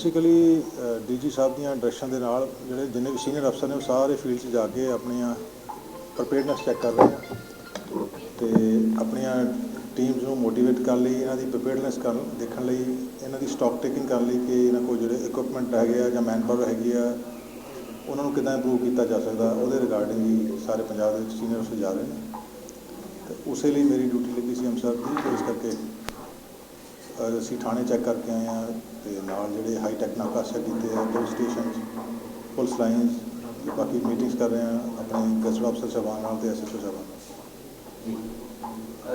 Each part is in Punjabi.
ਬੇਸਿਕਲੀ ਡੀਜੀ ਸਾਹਿਬ ਦੀਆਂ ਡਾਇਰੈਕਸ਼ਨ ਦੇ ਨਾਲ ਜਿਹੜੇ ਜਿੰਨੇ ਵੀ ਸੀਨੀਅਰ ਅਫਸਰ ਨੇ ਉਹ ਸਾਰੇ ਫੀਲਡ 'ਚ ਜਾ ਕੇ ਆਪਣੀਆਂ ਪ੍ਰੀਪੇਅਰਡਨੈਸ ਚੈੱਕ ਕਰ ਰਹੇ ਆ ਤੇ ਆਪਣੀਆਂ ਟੀਮਸ ਨੂੰ ਮੋਟੀਵੇਟ ਕਰਨ ਲਈ, ਇਹਨਾਂ ਦੀ ਪ੍ਰੀਪੇਅਰਡਨੈਸ ਕਰਨ, ਦੇਖਣ ਲਈ, ਇਹਨਾਂ ਦੀ ਸਟਾਕ ਟੇਕਿੰਗ ਕਰਨ ਲਈ ਕਿ ਇਹਨਾਂ ਕੋਲ ਜਿਹੜੇ ਇਕਵਿਪਮੈਂਟ ਹੈਗੇ ਆ ਜਾਂ ਮੈਨਪਾਵਰ ਹੈਗੀ ਆ, ਉਹਨਾਂ ਨੂੰ ਕਿੱਦਾਂ ਇੰਪਰੂਵ ਕੀਤਾ ਜਾ ਸਕਦਾ, ਉਹਦੇ ਰਿਗਾਰਡਿੰਗ ਵੀ ਸਾਰੇ ਪੰਜਾਬ ਦੇ ਵਿੱਚ ਸੀਨੀਅਰ ਅਫਸਰ ਜਾ ਰਹੇ ਨੇ। ਤੇ ਉਸੇ ਲਈ ਮੇਰੀ ਡਿਊਟੀ ਲੱਗੀ ਸੀ ਅੰਮ੍ਰਿਤਸਰ ਦੀ ਇਸ ਕਰਕੇ ਅਸੀਂ ਥਾਣੇ ਚੈੱਕ ਕਰਕੇ ਆਏ ਆ। ਤੇ ਨਾਲ ਜਿਹੜੇ ਹਾਈ ਟੈਕ ਨਾਕਾਸ਼ਾ ਕੀਤੇ ਆ ਪੁਲਿਸ ਸਟੇਸ਼ਨ ਪੁਲਿਸ ਲਾਈਨਸ ਬਾਕੀ ਮੀਟਿੰਗਸ ਕਰ ਰਹੇ ਆ, ਆਪਣੇ ਗੈਸਟ ਅਫਸਰ ਸਾਹਿਬਾਨ ਨਾਲ ਤੇ ਐਸਐਸਓ ਸਾਹਿਬਾਨ ਨਾਲ। ਜੀ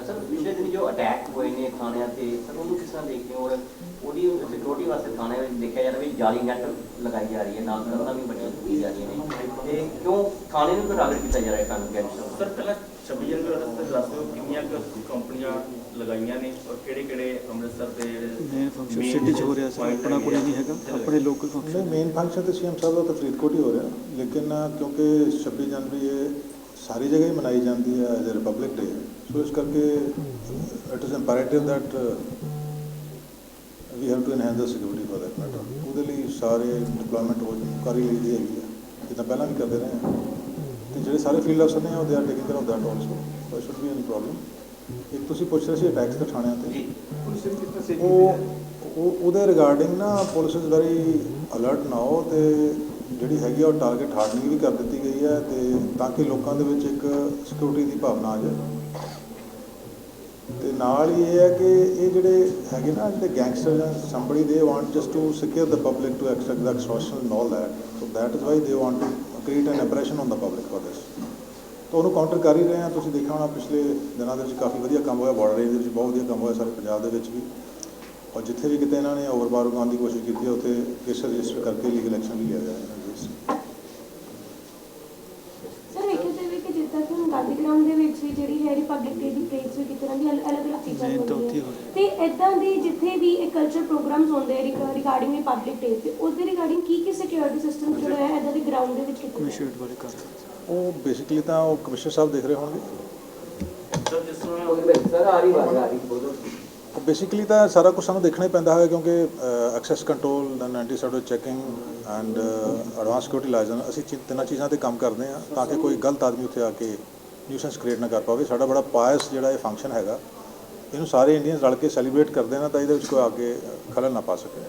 ਸਰ ਪਿਛਲੇ ਦਿਨ ਜੋ ਅਟੈਕ ਹੋਏ ਨੇ ਥਾਣਿਆਂ ਤੇ ਸਰ ਉਹਨੂੰ ਕਿਸ ਤਰ੍ਹਾਂ ਦੇਖਦੇ ਹੋ? ਔਰ ਉਹਦੀ ਸਿਕਿਉਰਿਟੀ ਵਾਸਤੇ ਥਾਣੇ ਵਿੱਚ ਦੇਖਿਆ ਜਾ ਰਿਹਾ ਵੀ ਜਾਲੀ ਨੈਟ ਲਗਾਈ ਜਾ ਰਹੀ ਹੈ ਨਾਲ ਕੰਧਾਂ ਵੀ ਬਣੀਆਂ ਕੀਤੀ ਜਾ ਰਹੀਆਂ ਨੇ। ਤੇ ਕਿਉਂ ਥਾਣੇ ਨੂੰ ਟਾਰਗੇਟ ਕੀਤਾ ਜਾ ਰਿਹਾ ਹੈ ਕਾਨੂੰਨ ਗੈਂਗਸਟਰ ਸਰ ਪਹਿਲਾਂ 26 ਜਨਵਰੀ ਦਾ ਰਸਤੇ ਦੱਸ ਦਿਓ ਕਿੰਨੀਆਂ ਕੁ ਕੰਪਨੀਆਂ ਲਗਾਈਆਂ ਨੇ ਔਰ ਕਿਹੜੇ ਕਿਹੜੇ ਅੰਮ੍ਰਿਤਸਰ ਦੇ ਜਿਹੜੇ ਮੇਨ ਫੰਕਸ਼ਨ ਸਿਟੀ 'ਚ ਹੋ ਰਿਹਾ ਸਰ ਆਪਣਾ ਕੋਈ ਨਹੀਂ ਹੈਗਾ ਆਪਣੇ ਲੋਕਲ ਫੰਕਸ਼ਨ ਮੇਨ ਫੰਕਸ਼ਨ ਤੇ ਸੀਐਮ ਸਾਹਿਬ ਦਾ ਤਾਂ ਫਰੀਦਕੋਟ ਹੀ ਹੋ ਰਿਹਾ। ਲੇਕਿਨ ਕਿਉਂਕਿ 26 ਜਨਵਰੀ ਇਹ ਸਾਰੀ ਜਗ੍ਹਾ ਹੀ ਮਨਾਈ ਜਾਂਦੀ ਹੈ as a republic day. So ਇਸ ਕਰਕੇ it is imperative that we have to enhance the security for that matter. ਉਹਦੇ ਲਈ ਸਾਰੇ ਡਿਪਲੋਇਮੈਂਟ ਹੋ ਕਰ ਹੀ ਲਈ ਹੈਗੀ ਆ ਤਾਂ ਪਹਿਲਾਂ ਵੀ ਕਰਦੇ ਰਹੇ ਆ ਤੇ ਜਿਹੜੇ ਸਾਰੇ ਫੀਲਡ ਅਫਸਰ ਨੇ ਉਹ they are taking care of that also. So should be any problem ਇੱਕ ਤੁਸੀਂ ਪੁੱਛ ਰਹੇ ਸੀ ਅਟੈਕਸ ਦੇ ਥਾਣਿਆਂ ਤੇ। ਉਹ ਉਹਦੇ ਰਿਗਾਰਡਿੰਗ ਨਾ police is very alert now ਤੇ ਜਿਹੜੀ ਹੈਗੀ ਆ, ਉਹ ਟਾਰਗੇਟ ਹਾਰਡਨਿੰਗ ਵੀ ਕਰ ਦਿੱਤੀ ਗਈ ਹੈ ਤੇ ਤਾਂ ਕਿ ਲੋਕਾਂ ਦੇ ਵਿੱਚ ਇੱਕ ਸਿਕਿਉਰਿਟੀ ਦੀ ਭਾਵਨਾ ਆ ਜਾਏ। ਤੇ ਨਾਲ ਹੀ ਇਹ ਹੈ ਕਿ ਇਹ ਜਿਹੜੇ ਹੈਗੇ ਨਾ, ਜਿਹੜੇ ਗੈਂਗਸਟਰ ਜਾਂ somebody they want just to secure the public to extract the extortion and all that. So that is why they want to create an impression on the public for this. ਤਾਂ ਉਹਨੂੰ ਕਾਊਂਟਰ ਕਰ ਹੀ ਰਹੇ ਆ। ਤੁਸੀਂ ਦੇਖਿਆ ਹੋਣਾ, ਪਿਛਲੇ ਦਿਨਾਂ ਦੇ ਵਿੱਚ ਕਾਫੀ ਵਧੀਆ ਕੰਮ ਹੋਇਆ। ਬਾਰਡਰ ਏਰੀਆ ਦੇ ਵਿੱਚ ਬਹੁਤ ਵਧੀਆ ਕੰਮ ਹੋਇਆ ਸਾਰੇ ਪੰਜਾਬ ਦੇ ਵਿੱਚ ਵੀ। ਔਰ ਜਿੱਥੇ ਵੀ ਕਿਤੇ ਇਹਨਾਂ ਨੇ ਓਵਰਬਾਰ ਉਗਾਉਣ ਦੀ ਕੋਸ਼ਿਸ਼ ਕੀਤੀ ਹੈ ਉੱਥੇ ਕੇਸ ਰਜਿਸਟਰ ਕਰਕੇ ਲੀਗਲ ਐਕਸ਼ਨ ਵੀ ਲਿਆ ਜਾ ਸਰ ਵੇਖਿਆ ਜਾਵੇ ਕਿ ਜਿੱਦਾਂ ਕਿ ਹੁਣ ਗਾਂਧੀ ਗਰਾਊਂਡ ਦੇ ਵਿੱਚ ਵੀ ਜਿਹੜੀ ਹੈ ਰਿਪਬਲਿਕ ਡੇ ਦੀ ਪਰੇਡਸ ਵੀ ਕੀਤੀ ਜਾਂਦੀ ਅਲੱਗ ਅਲੱਗ ਚੀਜ਼ਾਂ ਤਾਂ ਹੁੰਦੀਆਂ। ਤੇ ਇਦਾਂ ਦੀ ਜਿੱਥੇ ਵੀ ਇਹ ਕਲਚਰ ਪ੍ਰੋਗਰਾਮਸ ਹੁੰਦੇ ਰਿਗਾਰਡਿੰਗ ਰਿਪਬਲਿਕ ਡੇ ਤੇ ਉਸ ਦੇ ਰਿਗਾਰਡਿੰਗ ਕੀ ਕੀ ਸਿਕਿਉਰਿਟੀ ਸਿਸਟਮ ਜਿਹੜਾ ਹੈ ਇਦਾਂ ਦੇ ਗਰਾਊਂਡ ਦੇ ਵਿੱਚ ਕੀਤੇ ਕਮਿਸ਼ਨਰੇਟ ਵਾਲੇ ਕਰ ਉਹ ਬੇਸਿਕਲੀ ਤਾਂ ਉਹ ਕਮਿਸ਼ਨਰ ਸਾਹਿਬ ਦੇਖ ਰਹੇ ਹੋਣਗੇ। ਸਰ ਜਿਸ ਤਰ੍ਹਾਂ ਸਰ ਆ ਰਹੀ ਬਾਤ ਆ ਰਹੀ। ਬੋਲੋ ਬੇਸਿਕਲੀ ਤਾਂ ਸਾਰਾ ਕੁਝ ਸਾਨੂੰ ਦੇਖਣਾ ਹੀ ਪੈਂਦਾ ਹੈ ਕਿਉਂਕਿ access control then anti cider checking and advance security licence ਅਸੀਂ ਤਿੰਨਾਂ ਚੀਜ਼ਾਂ ਤੇ ਕੰਮ ਕਰਦੇ ਹਾਂ ਤਾਂ ਕਿ ਕੋਈ ਗਲਤ ਆਦਮੀ ਉੱਥੇ ਆ ਕੇ ਨਿਊਸੈਂਸ ਕ੍ਰੀਏਟ ਨਾ ਕਰ ਪਾਵੇ। ਸਾਡਾ ਬੜਾ ਪਾਇਸ ਜਿਹੜਾ ਇਹ ਫੰਕਸ਼ਨ ਹੈਗਾ, ਇਹਨੂੰ ਸਾਰੇ ਇੰਡੀਅਨਸ ਰਲ ਕੇ ਸੈਲੀਬ੍ਰੇਟ ਕਰਦੇ ਨਾ ਤਾਂ ਇਹਦੇ ਵਿੱਚ ਕੋਈ ਆ ਕੇ ਖਲਲ ਨਾ ਪਾ ਸਕੇ।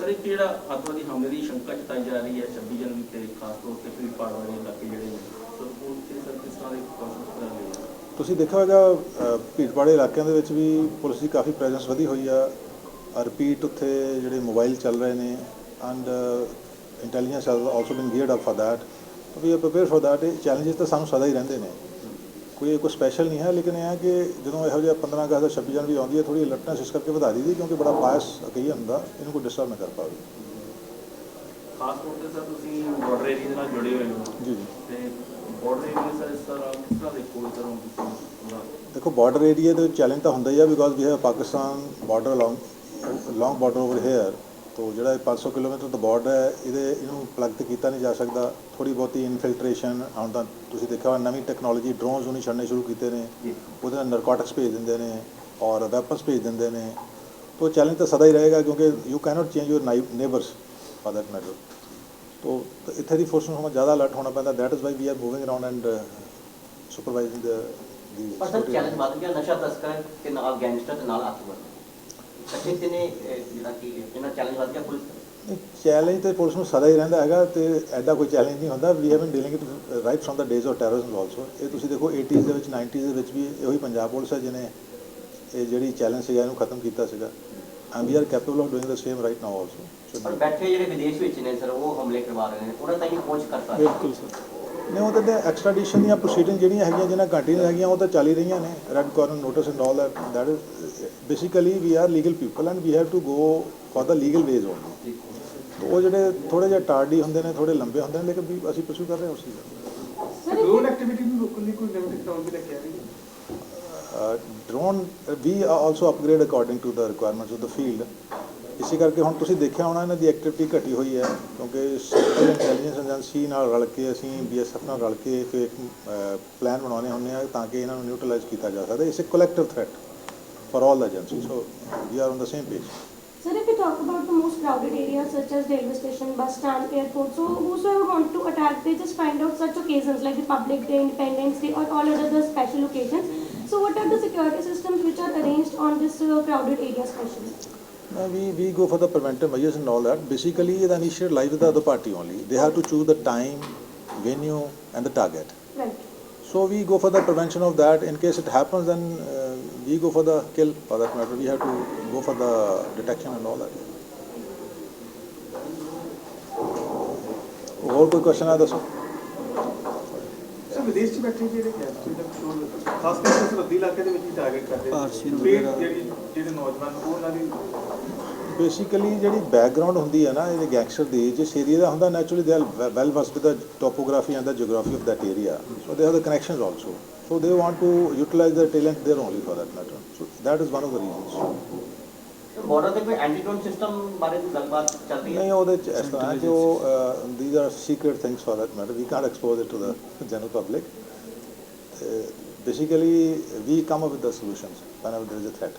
ਸਰ ਇੱਕ ਜਿਹੜਾ ਅੱਤਵਾਦੀ ਹਮਲੇ ਦੀ ਸ਼ੰਕਾ ਜਤਾਈ ਜਾ ਰਹੀ ਹੈ? 26 ਜਨਵਰੀ ਤੇ ਖਾਸ ਤੌਰ ਤੇ ਭੀੜ ਵਾਲੇ ਇਲਾਕੇ ਜਿਹੜੇ ਨੇ ਸਰ ਉਹ ਤੇ ਸਰ ਕਿਸ ਤਰ੍ਹਾਂ ਦੇ ਕੋਸ਼ਿਸ਼ ਕਰ ਰਹੇ ਆ ਤੁਸੀਂ ਦੇਖਿਆ ਹੋਵੇਗਾ ਭੀੜਵਾੜੇ ਇਲਾਕਿਆਂ ਦੇ ਵਿੱਚ ਵੀ ਪੁਲਿਸ ਦੀ ਕਾਫੀ ਪ੍ਰੈਜ਼ੈਂਸ ਵਧੀ ਹੋਈ ਆ। ਰਿਪੀਟ ਉੱਥੇ ਜਿਹੜੇ ਮੋਬਾਈਲ ਚੱਲ ਰਹੇ ਨੇ and intelligence has also been geared up for that we are prepare for that ਇਹ ਚੈਲੰਜਸ ਤਾਂ ਸਾਨੂੰ ਸਦਾ ਹੀ ਰਹਿੰਦੇ ਨੇ। ਕੋਈ ਕੋਈ ਸਪੈਸ਼ਲ ਨਹੀਂ ਹੈ ਲੇਕਿਨ ਇਹ ਹੈ ਕਿ ਜਦੋਂ ਇਹੋ ਜਿਹਾ 15 ਅਗਸਤ ਦਾ 26 ਜਨਵਰੀ ਆਉਂਦੀ ਹੈ ਥੋੜੀ ਅਲਰਟਨੈਸ ਇਸ ਕਰਕੇ ਵਧਾ ਦਈਦੀ ਕਿਉਂਕਿ ਬੜਾ ਬਾਇਸ ਕਈ ਹੁੰਦਾ ਇਹਨੂੰ ਕੋਈ ਡਿਸਟਰਬ ਨਾ ਕਰ ਪਾਵੇ। ਖਾਸ ਤੌਰ ਤੇ ਸਰ ਤੁਸੀਂ ਬਾਰਡਰ ਏਰੀਆ ਨਾਲ ਜੁੜੇ ਹੋਏ ਹੋ। ਜੀ ਜੀ। ਤੇ ਦੇਖੋ ਬਾਰਡਰ ਏਰੀਆ ਦੇ ਚੈਲੰਜ ਤਾਂ ਹੁੰਦਾ ਹੀ ਆ because we have Pakistan border long long border over here ਤੋ ਜਿਹੜਾ ਇਹ 500 ਕਿਲੋਮੀਟਰ ਦਾ ਬਾਰਡਰ ਹੈ ਇਹਦੇ ਇਹਨੂੰ ਪਲੱਗ ਤੇ ਕੀਤਾ ਨਹੀਂ ਜਾ ਸਕਦਾ। ਥੋੜੀ ਬਹੁਤੀ ਇਨਫਿਲਟ੍ਰੇਸ਼ਨ ਹੁਣ ਤਾਂ ਤੁਸੀਂ ਦੇਖਿਆ ਹੋਣਾ ਨਵੀਂ ਟੈਕਨੋਲੋਜੀ ਡਰੋਨਸ ਉਹਨੇ ਛੱਡਣੇ ਸ਼ੁਰੂ ਕੀਤੇ ਨੇ। ਉਹਦੇ ਨਾਲ ਨਰਕੋਟਿਕਸ ਭੇਜ ਦਿੰਦੇ ਨੇ ਔਰ ਵੈਪਨਸ ਭੇਜ ਦਿੰਦੇ ਨੇ। ਤੋ ਚੈਲੰਜ ਤਾਂ ਸਦਾ ਹੀ ਰਹੇਗਾ ਕਿਉਂਕਿ you cannot change your neighbours for that matter ਤੋ ਇੱਥੇ ਦੀ ਫੋਰਸ ਨੂੰ ਹਮੇ ਜ਼ਿਆਦਾ ਅਲਰਟ ਹੋਣਾ ਪੈਂਦਾ। That is why we are moving around and supervising the ਦੀ ਪਰ ਸਰ ਚੈਲੰਜ ਵੱਧ ਗਿਆ ਨਸ਼ਾ ਤਸਕਰ ਤੇ ਨਾਲ ਗੈਂਗਸਟਰ ਤੇ ਨਾਲ ਅੱਤਵਾਦੀ ਇਕੱਠੇ ਤੇ ਨੇ ਜਿਹੜਾ ਕਿ ਇਹਨਾਂ ਚੈਲੰਜ ਵੱਧ ਗਿਆ ਪੁਲਿਸ। ਚੈਲੰਜ ਤੇ ਪੁਲਿਸ ਨੂੰ ਸਦਾ ਹੀ ਰਹਿੰਦਾ ਹੈਗਾ ਤੇ ਐਡਾ ਕੋਈ ਚੈਲੰਜ ਨਹੀਂ ਹੁੰਦਾ। We have been dealing it right from the days of terrorism also ਇਹ ਤੁਸੀਂ ਦੇਖੋ 80s ਦੇ ਵਿੱਚ 90s ਦੇ ਵਿੱਚ ਵੀ ਇਹੋ ਹੀ ਪੰਜਾਬ ਪੁਲਿਸ ਹੈ ਜਿਹਨੇ ਇਹ ਜਿਹੜੀ ਚੈਲੰਜ ਸੀਗਾ ਇਹਨੂੰ ਖਤਮ ਕੀਤਾ ਸੀਗਾ। And we are capable of doing the same right now ਪਰ ਆਲਸੋ ਬੈਠੇ ਜਿਹੜੇ ਵਿਦੇਸ਼ ਵਿੱਚ ਨੇ ਸਰ ਉਹ ਹਮਲੇ ਕਰਵਾ ਰਹੇ ਨੇ ਉਹਨਾਂ ਤਾਈਂ ਪਹੁੰਚ ਕਰ ਸਕਦੇ ਬਿਲਕੁਲ ਸਰ। ਨਹੀਂ ਉਹ ਤਾਂ ਐਕਸਟ੍ਰੈਡੀਸ਼ਨ ਦੀਆਂ ਪ੍ਰੋਸੀਡਿੰਗ ਜਿਹੜੀਆਂ ਹੈਗੀਆਂ ਜਿਹਨਾਂ ਕੰਟੀਨਿਊ ਹੈਗੀਆਂ ਉਹ ਤਾਂ ਚੱਲ ਹੀ ਰਹੀਆਂ ਨੇ। Red corner notice and all that that is basically we are legal people and we have to go for the legal ways only ਉਹ ਜਿਹੜੇ ਥੋੜੇ ਜਿਹਾ ਟਾਰਡੀ ਹੁੰਦੇ ਨੇ ਥੋੜੇ ਲੰਬੇ ਹੁੰਦੇ ਨੇ ਲੇਕਿਨ ਵੀ ਅਸੀਂ ਪਰਸੂ ਕਰ ਰਹੇ ਹਾਂ ਉਸ ਚੀਜ਼ ਨੂੰ ਸਰ ਡਰੋਨ ਐਕਟੀਵਿਟੀ ਨੂੰ ਰੋਕਣ ਲਈ ਕੋਈ ਨਵੀਂ ਟੈਕਨੋਲੋਜੀ ਲੈ ਕੇ ਆ ਰਹੀ ਹੈ drone we also upgrade according to the requirements of the field ਇਸੇ ਕਰਕੇ ਹੁਣ ਤੁਸੀਂ ਦੇਖਿਆ ਹੋਣਾ ਇਹਨਾਂ ਦੀ ਐਕਟੀਵਿਟੀ ਘਟੀ ਹੋਈ ਹੈ ਕਿਉਂਕਿ ਸੈਂਟਰਲ ਇੰਟੈਲੀਜੈਂਸ ਏਜੰਸੀ ਨਾਲ ਰਲ ਕੇ ਅਸੀਂ ਬੀਐਸਐਫ ਨਾਲ ਰਲ ਕੇ ਫਿਰ ਇੱਕ ਪਲਾਨ ਬਣਾਉਣੇ ਹੁੰਦੇ ਆ ਤਾਂ ਕਿ ਇਹਨਾਂ ਨੂੰ ਨਿਊਟਰਲਾਈਜ਼ ਕੀਤਾ ਜਾ ਸਕਦਾ it's a collective threat for all the agency so we are on the same page sir if we talk talk about the most crowded areas such as railway station, bus stand, airport. So whosoever want to attack, they just find out such occasions like Republic Day, Independence Day, or all other special occasions. So what are the security systems which are arranged on this uh, crowded areas especially? Uh, we, we go for the preventive measures and all that. Basically, the initiative lies with the other party only. They have to choose the time, venue, and the target. Right. So we go for the prevention of that. In case it happens, then uh, we go for the kill. For that matter, we have to go for the detection and all that. और question क्वेश्चन ਸਰ ਵਿਦੇਸ਼ 'ਚ ਬੈਠੇ ਜਿਹੜੇ ਗੈਂਗਸਟਰ ਦਾ ਕਸੂਰ ਖਾਸ ਕਰਕੇ ਸਰਹੱਦੀ ਇਲਾਕੇ ਦੇ ਵਿੱਚ ਹੀ ਟਾਰਗੇਟ ਕਰਦੇ ਪਾਰਸੀ ਫਿਰ ਵਗੈਰਾ। ਜਿਹੜੀ ਜਿਹੜੇ ਨੌਜਵਾਨ ਉਹਨਾਂ ਦੀ ਬੇਸਿਕਲੀ ਜਿਹੜੀ ਬੈਕਗ੍ਰਾਉਂਡ ਹੁੰਦੀ ਹੈ ਨਾ ਇਹਦੇ ਗੈਂਗਸਟਰ ਦੀ ਜਿਸ ਏਰੀਆ ਦਾ ਹੁੰਦਾ naturally they are well versed with the topography and the geography of that area so they have the connections also so they want to utilize their talent there only for that matter so that is one of the reasons border ਤੇ ਕੋਈ ਐਂਟੀਡੋਟ ਸਿਸਟਮ ਬਾਰੇ ਕੋਈ ਗੱਲਬਾਤ ਚੱਲ ਰਹੀ ਹੈ? ਨਹੀਂ ਉਹਦੇ ਚ ਇਸ ਤਰ੍ਹਾਂ ਹੈ ਕਿ ਉਹ these are secret things for that matter. We can't expose it to the general public. basically we come up with the solutions whenever there is a threat.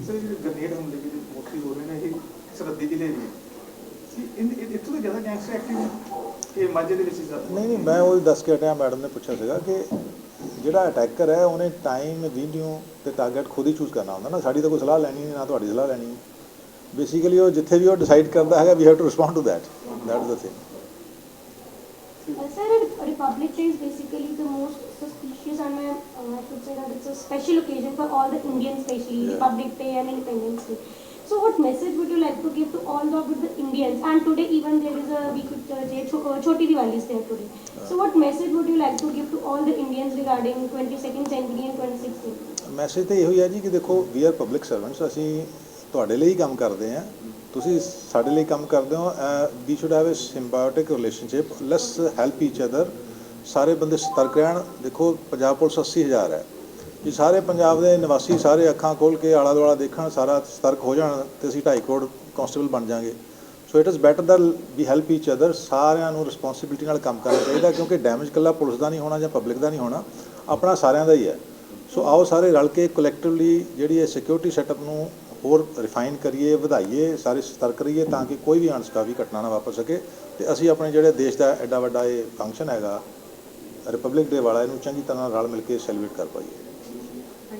Sir ਜਿਹੜੇ ਗ੍ਰਨੇਡ ਹਮਲੇ ਜਿਹੜੇ ਮੋਸਟਲੀ ਹੋ ਰਹੇ ਨੇ ਇਹ ਸਰਹੱਦੀ ਜ਼ਿਲ੍ਹੇ ਦੇ ਸੀ ਇੱਥੋਂ ਤੋਂ ਜ਼ਿਆਦਾ ਗੈਂਗਸਟਰ ਐਕਟਿਵ ਨੇ। ਕਿ ਮਾਝੇ ਦੇ ਵਿੱਚ ਨਹੀਂ ਨਹੀਂ ਮੈਂ ਉਹ ਦੱਸ ਕੇ ਹਟਿਆ ਮੈਡਮ ਨੇ ਪੁੱਛਿਆ ਸੀਗਾ ਕਿ ਜਿਹੜਾ ਅਟੈਕਰ ਹੈ ਉਹਨੇ ਟਾਈਮ ਵੀਡੀਓ ਤੇ ਟਾਰਗੇਟ ਖੁਦ ਹੀ ਚੂਜ਼ ਕਰਨਾ ਹੁੰਦਾ ਨਾ ਸਾਡੀ ਤਾਂ ਕੋਈ ਸਲਾਹ ਲੈਣੀ ਨਹੀਂ ਨਾ ਤੁਹਾਡੀ ਸਲਾਹ ਲੈਣੀ ਬੇਸਿਕਲੀ ਉਹ ਜਿੱਥੇ ਵੀ ਉਹ ਡਿਸਾਈਡ ਕਰਦਾ ਹੈਗਾ we have to respond to that that is the thing Uh, sir, a Republic Day is basically the most suspicious and uh, I should say that it's a special occasion for all the Indians, especially Yeah. Republic Day and Independence Day. So, what message would you like to give to all the, with the Indians? And today, even there is a we could uh, say Cho- uh, Choti Diwali is there today. So, what message would you like to give to all the Indians regarding 22nd January and 26th January? Message ਤਾਂ ਇਹੋ ਹੀ ਹੈ ਜੀ ਕਿ ਦੇਖੋ ਵੀ ਆਰ ਪਬਲਿਕ ਸਰਵੈਂਟਸ ਅਸੀਂ ਤੁਹਾਡੇ ਲਈ ਕੰਮ ਕਰਦੇ ਹਾਂ ਤੁਸੀਂ ਸਾਡੇ ਲਈ ਕੰਮ ਕਰਦੇ ਹੋ we should have a symbiotic relationship let's help each other ਸਾਰੇ ਬੰਦੇ ਸਤਰਕ ਰਹਿਣ ਦੇਖੋ ਪੰਜਾਬ ਪੁਲਿਸ 80000 ਹੈ ਵੀ ਸਾਰੇ ਪੰਜਾਬ ਦੇ ਨਿਵਾਸੀ ਸਾਰੇ ਅੱਖਾਂ ਖੋਲ ਕੇ ਆਲਾ ਦੁਆਲਾ ਦੇਖਣ, ਸਾਰਾ ਸਤਰਕ ਹੋ ਜਾਣ ਤੇ ਅਸੀਂ 2.5 ਕਰੋੜ ਕਾਂਸਟੇਬਲ ਬਣ ਜਾਾਂਗੇ। So it is better that we help each other ਸਾਰਿਆਂ ਨੂੰ ਰਿਸਪੌਂਸਿਬਿਲਟੀ ਨਾਲ ਕੰਮ ਕਰਨਾ ਚਾਹੀਦਾ ਕਿਉਂਕਿ ਡੈਮੇਜ ਇਕੱਲਾ ਪੁਲਿਸ ਦਾ ਨਹੀਂ ਹੋਣਾ ਜਾਂ ਪਬਲਿਕ ਦਾ ਨਹੀਂ ਹੋਣਾ, ਆਪਣਾ ਸਾਰਿਆਂ ਦਾ ਹੀ ਹੈ। ਸੋ ਆਓ ਸਾਰੇ ਰਲ ਕੇ ਕਲੈਕਟਿਵਲੀ ਜਿਹੜੀ ਇਹ ਸਿਕਿਉਰਿਟੀ ਸੈਟਅਪ ਨੂੰ ਹੋਰ ਰਿਫਾਈਨ ਕਰੀਏ, ਵਧਾਈਏ, ਸਾਰੇ ਸਤਰਕ ਰਹੀਏ ਤਾਂ ਕਿ ਕੋਈ ਵੀ ਅਣਸਕਾਵੀ ਘਟਨਾ ਨਾ ਵਾਪਰ ਸਕੇ ਤੇ ਅਸੀਂ ਆਪਣੇ ਜਿਹੜੇ ਦੇਸ਼ ਦਾ ਐਡਾ ਵੱਡਾ ਇਹ ਫੰਕਸ਼ਨ ਹੈਗਾ ਰਿਪਬਲਿਕ ਡੇ ਵਾਲਾ, ਇਹਨੂੰ ਚੰਗੀ ਤਰ੍ਹਾਂ ਰਲ ਮਿਲ ਕੇ ਸੈਲੀਬ੍ਰੇਟ ਕਰ ਪਾਈਏ thank you thank you thank you